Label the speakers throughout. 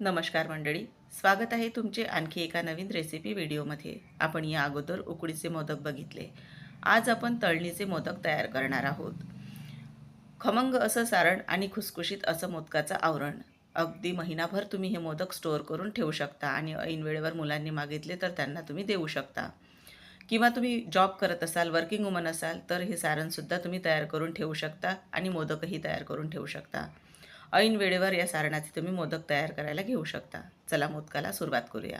Speaker 1: नमस्कार मंडळी स्वागत आहे तुमचे आणखी एका नवीन रेसिपी व्हिडिओमध्ये. आपण या अगोदर उकडीचे मोदक बघितले. आज आपण तळणीचे मोदक तयार करणार आहोत. खमंग असं सारण आणि खुसखुशीत असं मोदकाचं आवरण. अगदी महिनाभर तुम्ही हे मोदक स्टोअर करून ठेवू शकता आणि ऐन वेळेवर मुलांनी मागितले तर त्यांना तुम्ही देऊ शकता. किंवा तुम्ही जॉब करत असाल वर्किंग वुमन असाल तर हे सारणसुद्धा तुम्ही तयार करून ठेवू शकता आणि मोदकही तयार करून ठेवू शकता. ऐन वेळेवर या सारणाचे तुम्ही मोदक तयार करायला घेऊ शकता. चला मोदकाला सुरुवात करूया.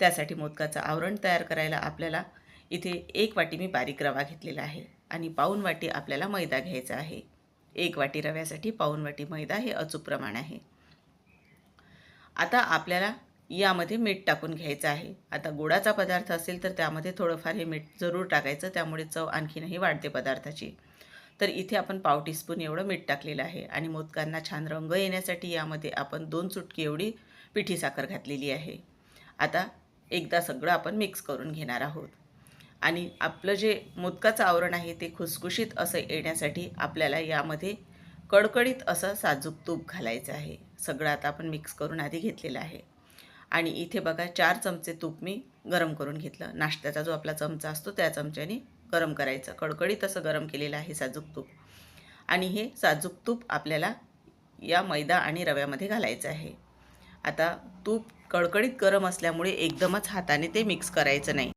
Speaker 1: त्यासाठी मोदकाचं आवरण तयार करायला आपल्याला इथे एक वाटी मी बारीक रवा घेतलेला आहे आणि पाऊन वाटी आपल्याला मैदा घ्यायचा आहे. एक वाटी रव्यासाठी पाऊन वाटी मैदा हे अचूक प्रमाण आहे. आता आपल्याला यामध्ये मीठ टाकून घ्यायचं आहे. आता गोडाचा पदार्थ असेल तर त्यामध्ये थोडंफार हे मीठ जरूर टाकायचं त्यामुळे चव आणखीनही वाढते पदार्थाची. तर इथे आपण पाव टीस्पून एवढं मीठ टाकलेलं आहे आणि मोदकांना छान रंग येण्यासाठी यामध्ये आपण दोन चुटकी एवढी पिठी साखर घातलेली आहे. आता एकदा सगळं आपण मिक्स करून घेणार आहोत. आणि आपलं जे मोदकाचं आवरण आहे ते खुसखुशीत असं येण्यासाठी आपल्याला यामध्ये कडकडीत असं साजूक तूप घालायचं आहे. सगळं आता आपण मिक्स करून आधी घेतलेलं आहे. आणि इथे बघा चार चमचे तूप मी गरम करून घेतलं. नाश्त्याचा जो आपला चमचा असतो त्या चमच्याने गरम करायचं. कडकडीत असं गरम केलेलं आहे साजूक तूप. आणि हे साजूक तूप आपल्याला या मैदा आणि रव्यामध्ये घालायचं आहे. आता तूप कडकडीत गरम असल्यामुळे एकदमच हाताने ते मिक्स करायचं नाही.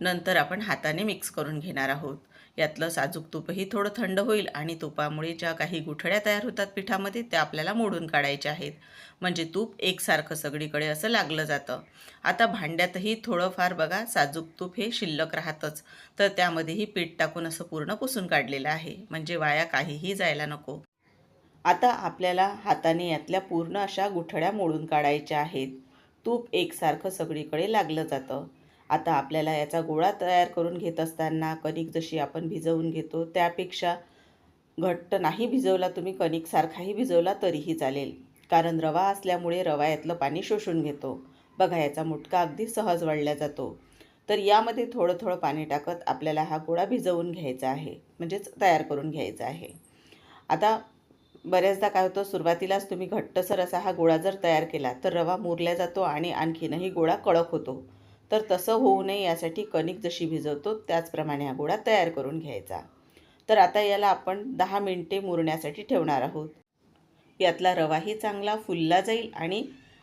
Speaker 1: नंतर आपण हाताने मिक्स करून घेणार आहोत. यातलं साजूक तूपही थोडं थंड होईल आणि तुपामुळे ज्या काही गुठळ्या तयार होतात पिठामध्ये त्या आपल्याला मोडून काढायच्या आहेत. म्हणजे तूप एकसारखं सगळीकडे असं लागलं जातं. आता भांड्यातही थोडंफार बघा साजूक तूप हे शिल्लक राहतंच. तर त्यामध्येही पीठ टाकून असं पूर्ण पुसून काढलेलं आहे. म्हणजे वाया काहीही जायला नको. आता आपल्याला हाताने यातल्या पूर्ण अशा गुठळ्या मोडून काढायच्या आहेत. तूप एकसारखं सगळीकडे लागलं जातं. आता आपल्याला याचा गोळा तयार करून घेत असताना कणिक जशी आपण भिजवून घेतो त्यापेक्षा घट्ट नाही भिजवला तुम्ही कणिकसारखाही भिजवला तरीही चालेल. कारण रवा असल्यामुळे रवा यातलं पाणी शोषून घेतो. बघा याचा मुटका अगदी सहज वळला जातो. तर यामध्ये थोडं थोडं पाणी टाकत आपल्याला हा गोळा भिजवून घ्यायचा आहे. म्हणजेच तयार करून घ्यायचा आहे. आता बऱ्याचदा काय होतं सुरुवातीलाच तुम्ही घट्टसर असा हा गोळा जर तयार केला तर रवा मुरल्या जातो आणि आणखीनही गोळा कडक होतो. तर तसं होऊ नये यासाठी कणिक जशी भिजवतो त्याचप्रमाणे हा गोळा तयार करून घ्यायचा. तर आता याला आपण दहा मिनटे मुरण्यासाठी ठेवणार आहोत. यातला रवाही चांगला फुलला जाईल आणि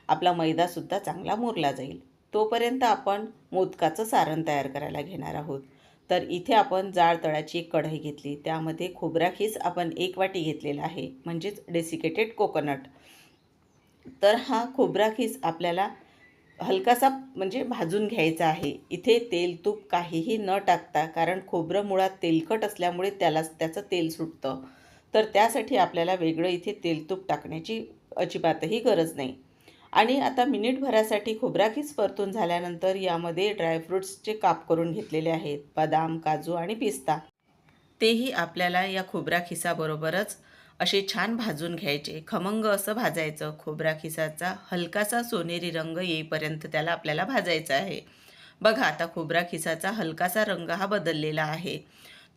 Speaker 1: आपला मैदासुद्धा चांगला मुरला जाईल. तोपर्यंत आपण मोदकाचं सारण तयार करायला घेणार आहोत. तर इथे आपण जाड तळाची एक कढई घेतली. त्यामध्ये खोबराखीस आपण एक वाटी घेतलेला आहे म्हणजेच डेसिकेटेड कोकोनट तर हा खोबराखीस आपल्याला हलकासा म्हणजे भाजून घ्यायचा आहे. इथे तेल तूप काहीही न टाकता कारण खोबरं मुळात तेलकट असल्यामुळे त्याला त्याचं तेल सुटतं. तर त्यासाठी आपल्याला वेगळं इथे तेल तूप टाकण्याची अजिबातही गरज नाही. आणि आता मिनिटभरासाठी खोबराखीस परतून झाल्यानंतर यामध्ये ड्रायफ्रूट्सचे काप करून घेतलेले आहेत. बदाम काजू आणि पिस्ता. तेही आपल्याला या खोबरा खिसाबरोबरच असे छान भाजून घ्यायचे. खमंग असं भाजायचं. खोबरा खिसाचा हलकासा सोनेरी रंग येईपर्यंत त्याला आपल्याला भाजायचा आहे. बघा आता खोबरा खिसाचा हलकासा रंग हा बदललेला आहे.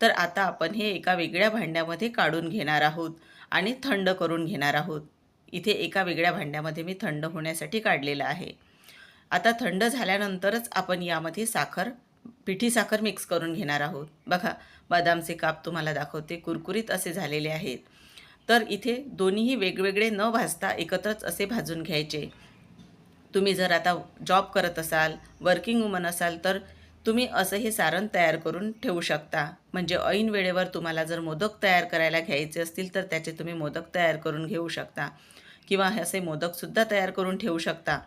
Speaker 1: तर आता आपण हे एका वेगळ्या भांड्यामध्ये काढून घेणार आहोत आणि थंड करून घेणार आहोत. इथे एका वेगळ्या भांड्यामध्ये मी थंड होण्यासाठी काढलेलं आहे. आता थंड झाल्यानंतरच आपण यामध्ये साखर पिठी साखर मिक्स करून घेणार आहोत. बघा बदामचे काप तुम्हाला दाखवते. कुरकुरीत असे झालेले आहेत. तर इथे दोन्हीही वेगवेगळे न भाजता एकत्रच असे भाजून घ्यायचे. तुम्ही जर आता जॉब करत असाल वर्किंग वुमन असाल तर तुम्ही असं हे सारण तयार करून ठेवू शकता. म्हणजे ऐन वेळेवर तुम्हाला जर मोदक तयार करायला घ्यायचे असतील तर त्याचे तुम्ही मोदक तयार करून घेऊ शकता. किंवा असे मोदकसुद्धा तयार करून ठेवू शकता.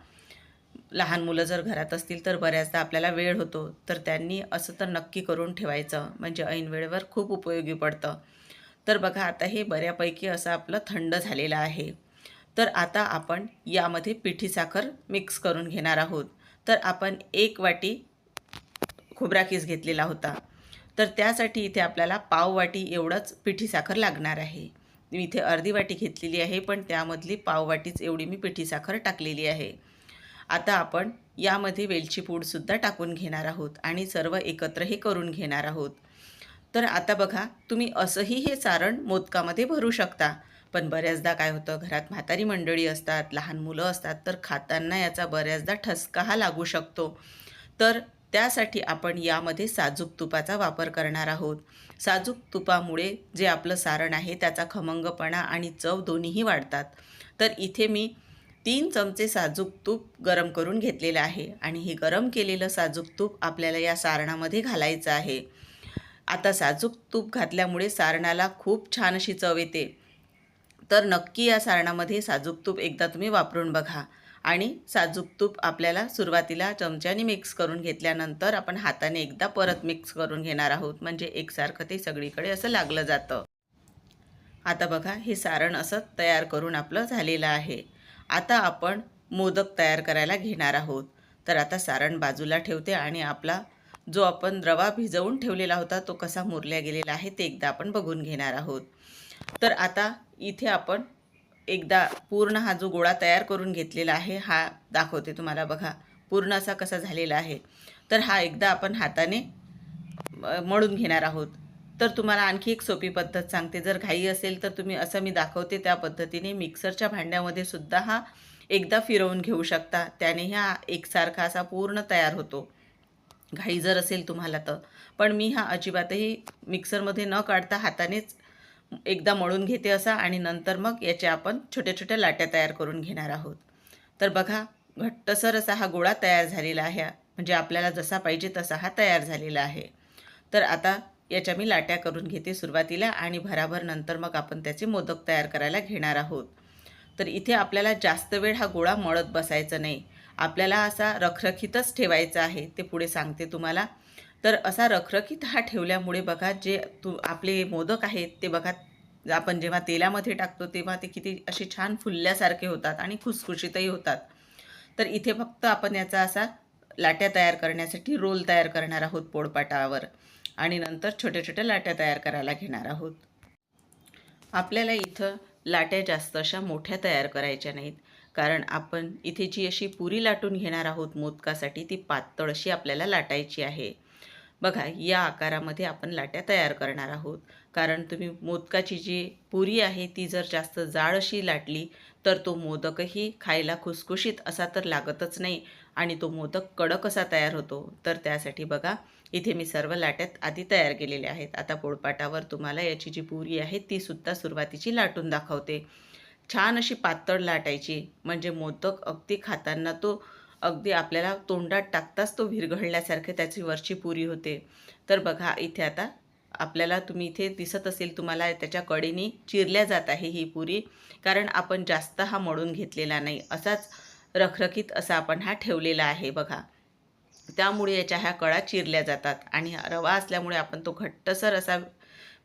Speaker 1: लहान मुलं जर घरात असतील तर बऱ्याचदा आपल्याला वेळ होतो तर त्यांनी असं तर नक्की करून ठेवायचं. म्हणजे ऐन वेळेवर खूप उपयोगी पडतं. तर बघा आता हे बऱ्यापैकी असं आपलं थंड झालेलं आहे. तर आता आपण यामध्ये पिठी साखर मिक्स करून घेणार आहोत. तर आपण एक वाटी खोबरा किस घेतलेला होता. तर त्यासाठी इथे आपल्याला पाव वाटी एवढंच पिठी साखर लागणार आहे. मी इथे अर्धी वाटी घेतलेली आहे पण त्यामधली पाव वाटीच एवढी मी पिठी साखर टाकलेली आहे. आता आपण यामध्ये वेलची पूडसुद्धा टाकून घेणार आहोत आणि सर्व एकत्र हे करून घेणार आहोत. तर आता बघा तुम्ही असंही हे सारण मोदकामध्ये भरू शकता. पण बऱ्याचदा काय होतं घरात म्हातारी मंडळी असतात लहान मुलं असतात तर खाताना याचा बऱ्याचदा ठसका हा लागू शकतो. तर त्यासाठी आपण यामध्ये साजूक तुपाचा वापर करणार आहोत. साजूक तुपामुळे जे आपलं सारण आहे त्याचा खमंगपणा आणि चव दोन्हीही वाढतात. तर इथे मी तीन चमचे साजूक तूप गरम करून घेतलेलं आहे आणि हे गरम केलेलं साजूक तूप आपल्याला या सारणामध्ये घालायचं आहे. आता साजूक तूप घातल्यामुळे सारणाला खूप छान अशी चव येते. तर नक्की या सारणामध्ये साजूक तूप एकदा तुम्ही वापरून बघा. आणि साजूक तूप आपल्याला सुरुवातीला चमच्याने मिक्स करून घेतल्यानंतर आपण हाताने एकदा परत मिक्स करून घेणार आहोत. म्हणजे एकसारखं ते सगळीकडे असं लागलं जातं. आता बघा हे सारण असं तयार करून आपलं झालेलं आहे. आता आपण मोदक तयार करायला घेणार आहोत. तर आता सारण बाजूला ठेवते आणि आपला जो आपण रवा भिजवून ठेवलेला होता तो कसा मुरल्या गेलेला आहे ते एकदा आपण बघून घेणार आहोत. तर आता इथे आपण एकदा पूर्ण हा जो गोळा तयार करून घेतलेला आहे हा दाखवते तुम्हाला बघा पूर्ण असा कसा झालेला आहे. तर हा एकदा आपण हाताने मळून घेणार आहोत. तर तुम्हाला आणखी एक सोपी पद्धत सांगते. जर घाई असेल तर तुम्ही असं मी दाखवते त्या पद्धतीने मिक्सरच्या भांड्यामध्ये सुद्धा हा एकदा फिरवून घेऊ शकता. त्याने हा एकसारखा असा पूर्ण तयार होतो. घाई जर असेल तुम्हाला तर. पण मी हा अजिबातही मिक्सरमध्ये न काढता हातानेच एकदा मळून घेते असा आणि नंतर मग याच्या आपण छोट्या छोट्या लाट्या तयार करून घेणार आहोत. तर बघा घट्टसर असा हा गोळा तयार झालेला आहे. म्हणजे आपल्याला जसा पाहिजे तसा हा तयार झालेला आहे. तर आता याच्या मी लाट्या करून घेते सुरुवातीला आणि भराभर नंतर मग आपण त्याचे मोदक तयार करायला घेणार आहोत. तर इथे आपल्याला जास्त वेळ हा गोळा मळत बसायचं नाही. आपल्याला असा रखरखीतच ठेवायचा आहे ते पुढे सांगते तुम्हाला. तर असा रखरखीत हा ठेवल्यामुळे बघा जे तू आपले मोदक आहेत ते बघा आपण जेव्हा तेलामध्ये टाकतो तेव्हा ते किती असे छान फुलल्यासारखे होतात आणि खुसखुशीतही होतात. तर इथे फक्त आपण याचा असा लाट्या तयार करण्यासाठी रोल तयार करणार आहोत पोळपाटावर आणि नंतर छोट्या छोट्या लाट्या तयार करायला घेणार आहोत. आपल्याला इथं लाट्या जास्त अशा मोठ्या तयार करायच्या नाहीत. कारण आपण इथे जी अशी पुरी लाटून घेणार आहोत मोदकासाठी ती पातळ अशी आपल्याला लाटायची आहे. बघा या आकारामध्ये आपण लाट्या तयार करणार आहोत. कारण तुम्ही मोदकाची जी पुरी आहे ती जर जास्त जाड अशी लाटली तर तो मोदकही खायला खुसखुशीत असा तर लागतच नाही आणि तो मोदक कडक असा तयार होतो. तर त्यासाठी बघा इथे मी सर्व लाट्यात आधी तयार केलेल्या आहेत. आता पोळपाटावर तुम्हाला याची जी पुरी आहे तीसुद्धा सुरुवातीची लाटून दाखवते. छान अशी पातळ लाटायची. म्हणजे मोदक अगदी खाताना तो अगदी आपल्याला तोंडात टाकताच तो विरघळल्यासारखे त्याची वरची पुरी होते. तर बघा इथे आता आपल्याला तुम्ही इथे दिसत असेल तुम्हाला त्याच्या कडेने चिरल्या जात आहे ही पुरी. कारण आपण जास्त हा मळून घेतलेला नाही. असाच रखरखीत असा आपण हा ठेवलेला आहे बघा. त्यामुळे याच्या ह्या कळा चिरल्या जातात. आणि रवा असल्यामुळे आपण तो घट्टसर असा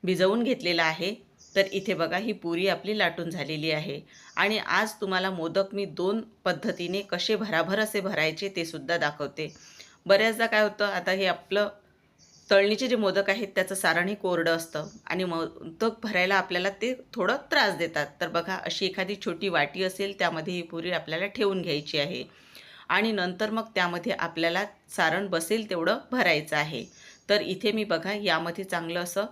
Speaker 1: भिजवून घेतलेला आहे. तर इथे बघा ही पुरी आपली लाटून झालेली आहे. आणि आज तुम्हाला मोदक मी दोन पद्धतीने कसे भराभर असे भरायचे ते सुद्धा दाखवते. बऱ्याचदा काय होतं आता हे आपलं तळणीचे जे मोदक आहेत त्याचं सारणही कोरडं असतं आणि मोदक भरायला आपल्याला ते थोडं त्रास देतात. तर बघा अशी एखादी छोटी वाटी असेल त्यामध्ये ही पुरी आपल्याला ठेवून घ्यायची आहे. आणि नंतर मग त्यामध्ये आपल्याला सारण बसेल तेवढं भरायचं आहे. तर इथे मी बघा यामध्ये चांगलं असं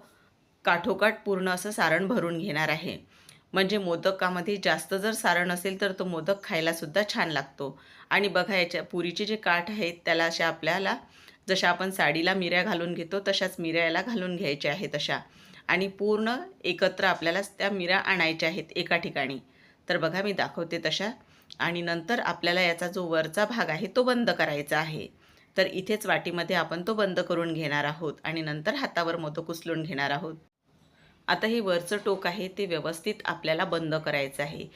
Speaker 1: काठोकाठ पूर्ण असं सारण भरून घेणार आहे. म्हणजे मोदकामध्ये जास्त जर सारण असेल तर तो मोदक खायलासुद्धा छान लागतो. आणि बघा याच्या पुरीचे जे काठ आहेत त्याला अशा आपल्याला जशा आपण साडीला मिऱ्या घालून घेतो तशाच मिऱ्या याला घालून घ्यायच्या आहेत तशा आणि पूर्ण एकत्र आपल्याला त्या मिऱ्या आणायच्या आहेत एका ठिकाणी. तर बघा मी दाखवते तशा. आणि नंतर आपल्याला याचा जो वरचा भाग आहे तो बंद करायचा आहे. तर इथेच वाटीमध्ये आपण तो बंद करून घेणार आहोत. आणि नंतर हातावर मोदक उचलून घेणार आहोत. आता हे वरचं टोक आहे ते व्यवस्थित आपल्याला बंद करायचं आहे.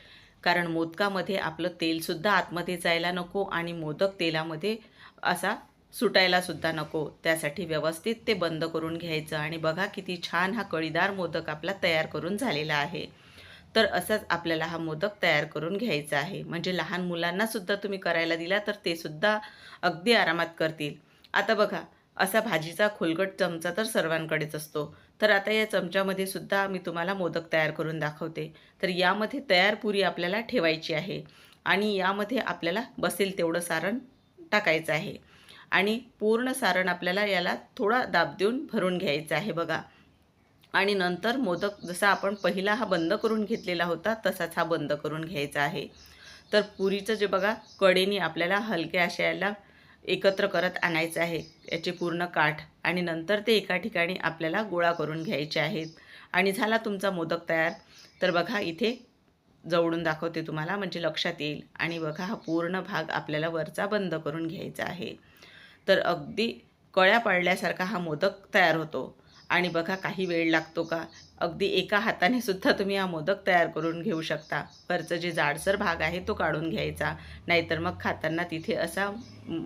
Speaker 1: कारण मोदकामध्ये आपलं तेलसुद्धा आतमध्ये जायला नको आणि मोदक तेलामध्ये असा सुटायला सुद्धा नको. त्यासाठी व्यवस्थित ते बंद करून घ्यायचं आणि बघा किती छान हा कळीदार मोदक आपला तयार करून झालेला आहे. तर असंच आपल्याला हा मोदक तयार करून घ्यायचा आहे. म्हणजे लहान मुलांनासुद्धा तुम्ही करायला दिला तर ते सुद्धा अगदी आरामात करतील. आता बघा असा भाजीचा खोलगट चमचा तर सर्वांकडेच असतो. तर आता या चमच्यामध्ये सुद्धा मी तुम्हाला मोदक तयार करून दाखवते. तर यामध्ये तयार पुरी आपल्याला ठेवायची आहे आणि यामध्ये आपल्याला बसेल तेवढं सारण टाकायचं आहे. आणि पूर्ण सारण आपल्याला याला थोडा दाब देऊन भरून घ्यायचं आहे बघा. आणि नंतर मोदक जसा आपण पहिला हा बंद करून घेतलेला होता तसाच हा बंद करून घ्यायचा आहे. तर पुरीचं जे बघा कडेने आपल्याला हलक्या अशा याला एकत्र करत आणायचं आहे. याचे पूर्ण काठ आणि नंतर ते एका ठिकाणी आपल्याला गोळा करून घ्यायचे आहेत. आणि झाला तुमचा मोदक तयार. तर बघा इथे जवळून दाखवते तुम्हाला म्हणजे लक्षात येईल. आणि बघा हा पूर्ण भाग आपल्याला वरचा बंद करून घ्यायचा आहे. तर अगदी कळ्या पाडल्यासारखा हा मोदक तयार होतो. आणि बघा काही वेळ लागतो का? अगदी एका हाताने सुद्धा तुम्ही हा मोदक तयार करून घेऊ शकता. वरचं जे जाडसर भाग आहे तो काढून घ्यायचा. नाहीतर मग खाताना तिथे असा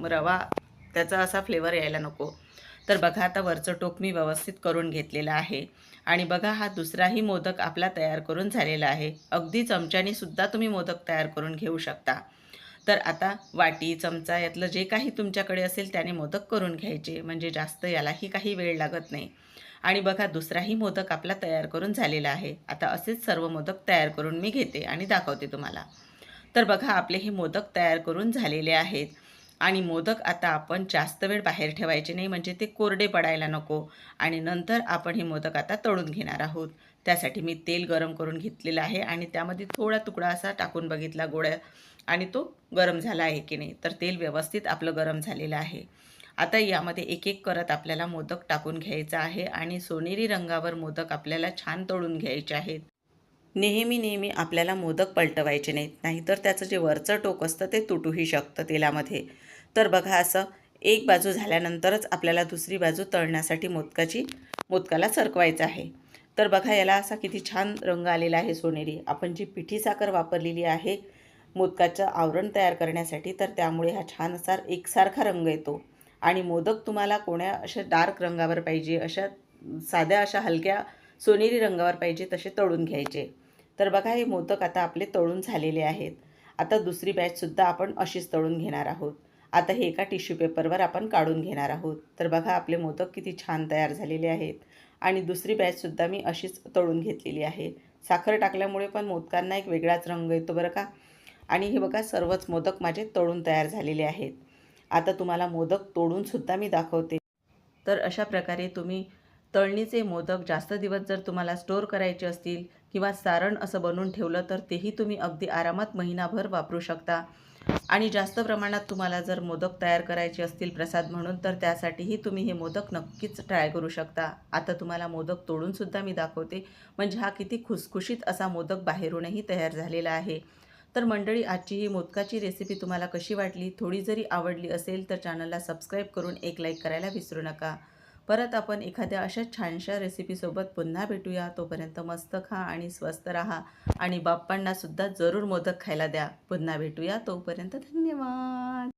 Speaker 1: रवा त्याचा असा फ्लेवर यायला नको. तर बघा आता वरचं टोक मी व्यवस्थित करून घेतलेलं आहे. आणि बघा हा दुसराही मोदक आपला तयार करून झालेला आहे. अगदी चमच्याने सुद्धा तुम्ही मोदक तयार करून घेऊ शकता. तर आता वाटी चमचा यातलं जे काही तुमच्याकडे असेल त्याने मोदक करून घ्यायचे. म्हणजे जास्त यालाही काही वेळ लागत नाही. आणि बघा दुसराही मोदक आपला तयार करून झालेला आहे. आता असेच सर्व मोदक तयार करून मी घेते आणि दाखवते तुम्हाला. तर बघा आपले हे मोदक तयार करून झालेले आहेत. आणि मोदक आता आपण जास्त वेळ बाहेर ठेवायचे नाही म्हणजे ते कोरडे पडायला नको. आणि नंतर आपण हे मोदक आता तळून घेणार आहोत. त्यासाठी मी तेल गरम करून घेतलेलं आहे आणि त्यामध्ये थोडा तुकडा असा टाकून बघितला गोळ्या. आणि तो गरम झाला आहे की नाही? तर तेल व्यवस्थित आपलं गरम झालेलं आहे. आता यामध्ये एक एक करत आपल्याला मोदक टाकून घ्यायचा आहे आणि सोनेरी रंगावर मोदक आपल्याला छान तळून घ्यायचे आहेत. नेहमी नेहमी आपल्याला मोदक पलटवायचे नाहीत नाहीतर त्याचं जे वरचं टोक असतं ते तुटूही शकतं तेलामध्ये. तर बघा असं एक बाजू झाल्यानंतरच आपल्याला दुसरी बाजू तळण्यासाठी मोदकाची मोदकाला सरकवायचं आहे. तर बघा याला असा किती छान रंग आलेला आहे सोनेरी. आपण जी पिठी साखर वापरलेली आहे मोदकाचं आवरण तयार करण्यासाठी तर त्यामुळे हा छान असा एकसारखा रंग येतो. आणि मोदक तुम्हाला कोण्या अशा डार्क रंगावर पाहिजे अशा साध्या अशा हलक्या सोनेरी रंगावर पाहिजे तसे तळून घ्यायचे. तर बघा हे मोदक आता आपले तळून झालेले आहेत. आता दुसरी बॅचसुद्धा आपण अशीच तळून घेणार आहोत. आता हे एका टिश्यू पेपरवर आपण काढून घेणार आहोत. तर बघा आपले मोदक किती छान तयार झालेले आहेत. आणि दुसरी बॅचसुद्धा मी अशीच तळून घेतलेली आहे. साखर टाकल्यामुळे पण मोदकांना एक वेगळाच रंग येतो बरं का? आणि हे बघा सर्वच मोदक माझे तळून तयार झालेले आहेत. आता तुम्हाला मोदक तोडूनसुद्धा मी दाखवते. तर अशा प्रकारे तुम्ही तळणीचे मोदक जास्त दिवस जर तुम्हाला स्टोअर करायचे असतील किंवा सारण असं बनवून ठेवलं तर तेही तुम्ही अगदी आरामात महिनाभर वापरू शकता. आणि जास्त प्रमाणात तुम्हाला जर मोदक तयार करायचे असतील प्रसाद म्हणून तर त्यासाठीही तुम्ही हे मोदक नक्कीच ट्राय करू शकता. आता तुम्हाला मोदक तोडूनसुद्धा मी दाखवते. म्हणजे हा किती खुसखुशीत असा मोदक बाहेरूनही तयार झालेला आहे. तर मंडळी आजची ही मोदकाची रेसिपी तुम्हाला कशी वाटली थोडी जरी आवडली असेल तर चॅनलला सबस्क्राईब करून एक लाईक करायला विसरू नका. परत आपण एखाद्या अशा छानशा रेसिपीसोबत पुन्हा भेटूया. तोपर्यंत मस्त खा आणि स्वस्त राहा आणि बाप्पांनासुद्धा जरूर मोदक खायला द्या. पुन्हा भेटूया. तोपर्यंत धन्यवाद.